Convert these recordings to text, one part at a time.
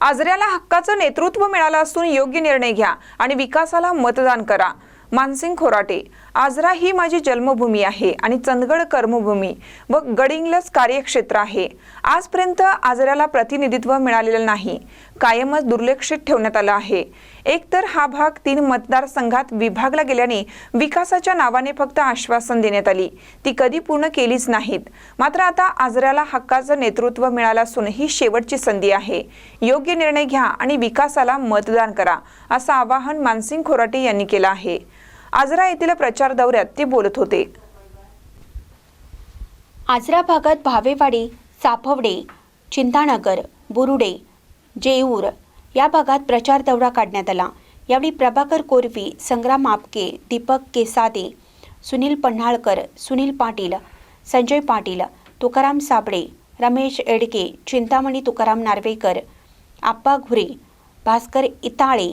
आजऱ्याला हक्काचं नेतृत्व मिळालं असून योग्य निर्णय घ्या आणि विकासाला मतदान करा. मानसिंग खोराटे आजरा ही माझी जन्मभूमी आहे आणि चंदगड कर्मभूमी व गडिंगलस कार्यक्षेत्र आहे. आजपर्यंत आजऱ्याला प्रतिनिधित्व मिळालेलं नाही. कायमच दुर्लक्षित ठेवण्यात आलं आहे. एकतर हा भाग तीन मतदारसंघात विभागला गेल्याने विकासाच्या नावाने फक्त आश्वासन देण्यात आली. ती कधी पूर्ण केलीच नाहीत. मात्र आता आजऱ्याला हक्काचं नेतृत्व मिळालं असून ही शेवटची संधी आहे. योग्य निर्णय घ्या आणि विकासाला मतदान करा असं आवाहन मानसिंग खोराटे यांनी केलं आहे. आजरा येथील प्रचार दौऱ्यात ते बोलत होते. आजरा भागात भावेवाडी साफवडे चिंतानगर बुरुडे जेऊर या भागात प्रचार दौरा काढण्यात आला. यावेळी प्रभाकर कोरवी संग्राम आपके दीपक केसादे सुनील पन्हाळकर सुनील पाटील संजय पाटील तुकाराम साबळे रमेश एडके चिंतामणी तुकाराम नार्वेकर आप्पा घुरे भास्कर इताळे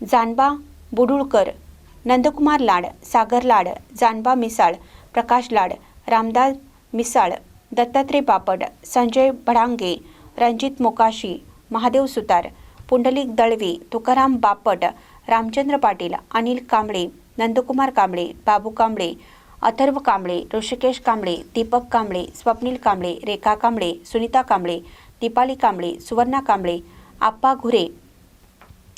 जानबा बुडुळकर नंदकुमार लाड सागर लाड जानबा मिसाळ प्रकाश लाड रामदास मिसाळ दत्तात्रय बापट संजय भडांगे रणजित मोकाशी महादेव सुतार पुंडलिक दळवे तुकाराम बापट रामचंद्र पाटील अनिल कांबळे नंदकुमार कांबळे बाबू कांबळे अथर्व कांबळे ऋषिकेश कांबळे दीपक कांबळे स्वप्नील कांबळे रेखा कांबळे सुनीता कांबळे दीपाली कांबळे सुवर्णा कांबळे आप्पा घुरे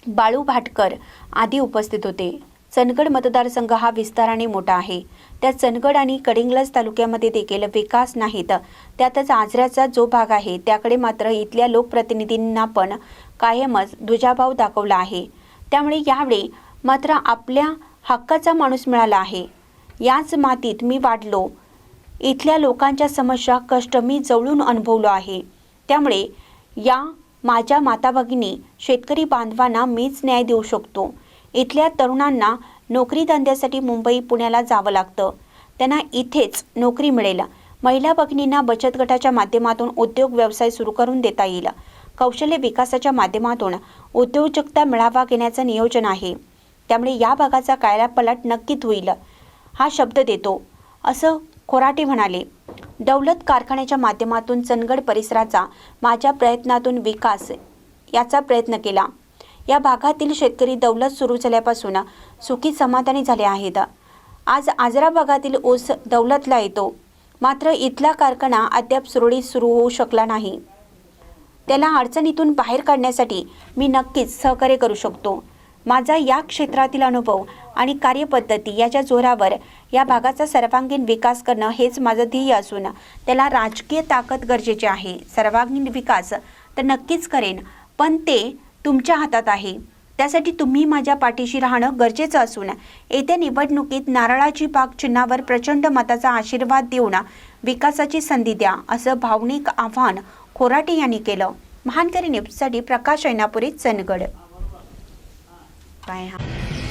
बाळू भाटकर आदी उपस्थित होते. चंदगड मतदारसंघ हा विस्ताराने मोठा आहे. त्या चंदगड आणि कडिंग्लज तालुक्यामध्ये देखील विकास नाहीत. त्यातच आजऱ्याचा जो भाग आहे त्याकडे मात्र इथल्या लोकप्रतिनिधींना पण कायमच दुजाभाव दाखवला आहे. त्यामुळे यावेळी मात्र आपल्या हक्काचा माणूस मिळाला आहे. याच मातीत मी वाढलो. इथल्या लोकांच्या समस्या कष्ट मी जवळून अनुभवलो आहे. त्यामुळे या माझ्या माता भगिनी शेतकरी बांधवांना मीच न्याय देऊ शकतो. इथल्या तरुणांना नोकरी धंद्यासाठी मुंबई पुण्याला जावं लागतं. त्यांना इथेच नोकरी मिळेल. महिला भगिनींना बचत गटाच्या माध्यमातून उद्योग व्यवसाय सुरू करून देता येईल. कौशल्य विकासाच्या माध्यमातून उद्योजकता मेळावा घेण्याचं नियोजन आहे. त्यामुळे या भागाचा कायापालट नक्कीच होईल हा शब्द देतो. असं खोराटे म्हणाले. दौलत कारखान्याच्या माध्यमातून चंदगड परिसराचा माझ्या प्रयत्नातून विकास याचा प्रयत्न केला. या भागातील शेतकरी दौलत सुरू झाल्यापासून सुखी समाधानी झाले आहेत. आज आजरा भागातील ऊस दौलतला येतो. मात्र इथला कारखाना अद्याप सुरळीत सुरू होऊ शकला नाही. त्याला अडचणीतून बाहेर काढण्यासाठी मी नक्कीच सहकार्य करू शकतो. माझा या क्षेत्रातील अनुभव आणि कार्यपद्धती याच्या जोरावर या भागाचा सर्वांगीण विकास करणं हेच माझं ध्येय असून त्याला राजकीय ताकद गरजेची आहे. सर्वांगीण विकास तर नक्कीच करेन पण ते तुमच्या हातात आहे. त्यासाठी तुम्ही माझ्या पाठीशी राहणं गरजेचं असून येत्या निवडणुकीत नारळाची बाग चिन्हावर प्रचंड मताचा आशीर्वाद देऊन विकासाची संधी द्या असं भावनिक आव्हान खोराटे यांनी केलं. महानकरी न्यूजसाठी प्रकाश ऐनापुरी चंदगड. काय हा.